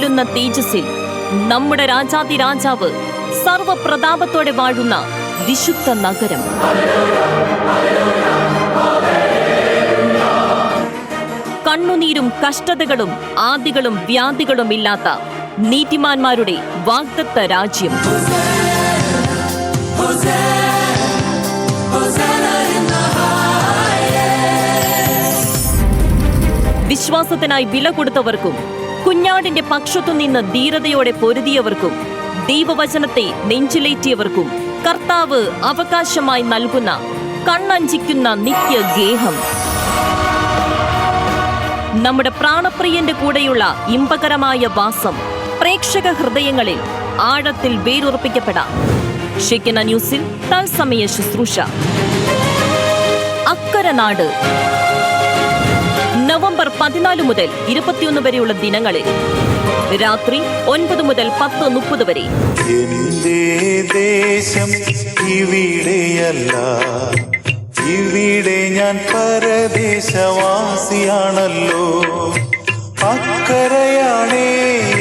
നിറയുന്ന തേജസ്സിൽ നമ്മുടെ രാജാതി രാജാവ് സർവപ്രതാപത്തോടെ വാഴുന്ന വിശുദ്ധ നഗരം. കണ്ണുനീരും കഷ്ടതകളും ആദികളും വ്യാധികളും ഇല്ലാത്ത നീതിമാന്മാരുടെ വാഗ്ദത്ത രാജ്യം. വിശ്വാസത്തിനായി വില കൊടുത്തവർക്കും കുഞ്ഞാടിന്റെ പക്ഷത്തു നിന്ന് ധീരതയോടെ പൊരുതിയവർക്കും ദൈവവചനത്തെ നെഞ്ചിലേറ്റിയവർക്കും കർത്താവ് അവകാശമായി നൽകുന്ന കണ്ണഞ്ചിക്കുന്ന നിത്യ ഗേഹം നമ്മുടെ പ്രാണപ്രിയന്റെ കൂടെയുള്ള ഇമ്പകരമായ വാസം പ്രേക്ഷക ഹൃദയങ്ങളിൽ ആഴത്തിൽ വേരുറപ്പിക്കപ്പെടാം. ഷിക്കന ന്യൂസിൽ തത്സമയ ശുശ്രൂഷ. അക്കരനാട്. നവംബർ പതിനാല് മുതൽ ഇരുപത്തിയൊന്ന് വരെയുള്ള ദിനങ്ങളിൽ. രാത്രി ഒൻപത് മുതൽ പത്ത് മുപ്പത് വരെ. ദേശം ഇവിടെയല്ല. ഇവിടെ ഞാൻ പരദേശവാസിയാണല്ലോ. അക്കരയാണേ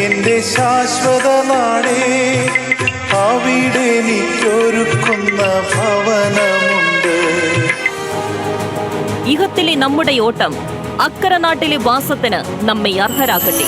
എന്റെ ശാശ്വത നാടേ അവിടെ എനിക്കൊരുക്കുന്ന ഭവനമുണ്ട്. ഇഹത്തിലെ നമ്മുടെ ഓട്ടം അക്കര നാട്ടിലെ വാസത്തിന് നമ്മെ അർഹരാകട്ടെ